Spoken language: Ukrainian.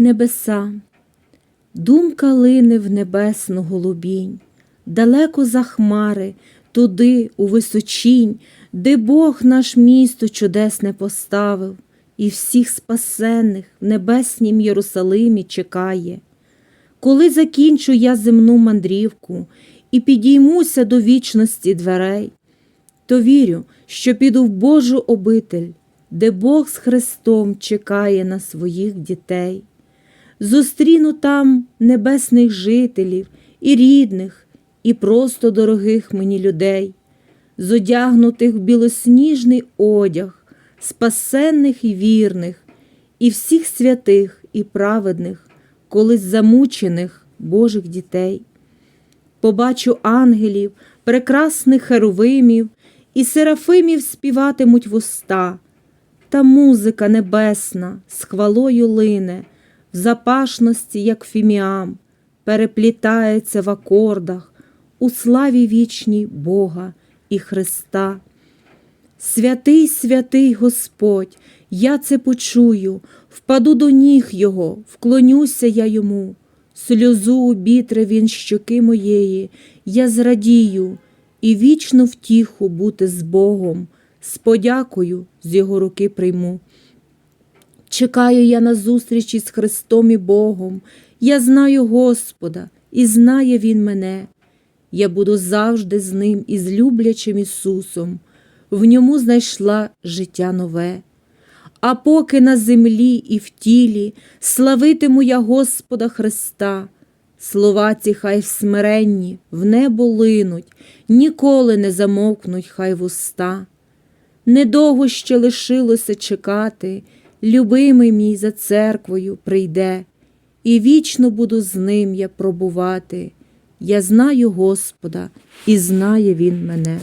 Небеса, думка лине в небесну голубінь, далеко за хмари, туди, у височінь, де Бог наш місто чудесне поставив, і всіх спасенних в небеснім Єрусалимі чекає. Коли закінчу я земну мандрівку і підіймуся до вічності дверей, то вірю, що піду в Божу обитель, де Бог з Христом чекає на своїх дітей. Зустріну там небесних жителів і рідних, і просто дорогих мені людей, зодягнутих в білосніжний одяг, спасенних і вірних, і всіх святих і праведних, колись замучених Божих дітей. Побачу ангелів, прекрасних херовимів, і серафимів співатимуть вуста, та музика небесна з хвалою лине, в запашності, як фіміам, переплітається в акордах у славі вічній Бога і Христа. Святий, святий Господь, я це почую, впаду до ніг Його, вклонюся я йому, сльозу обітре він щоки моєї, я зрадію і вічну втіху бути з Богом, з подякою з Його руки прийму. Чекаю я на зустріч із Христом і Богом, я знаю Господа, і знає Він мене. Я буду завжди з Ним і з люблячим Ісусом, в ньому знайшла життя нове. А поки на землі і в тілі славитиму я Господа Христа, слова ці хай смиренні в небо линуть, ніколи не замовкнуть хай вуста. Недовго ще лишилося чекати, любимий мій за церквою прийде, і вічно буду з ним я пробувати. Я знаю Господа, і знає Він мене.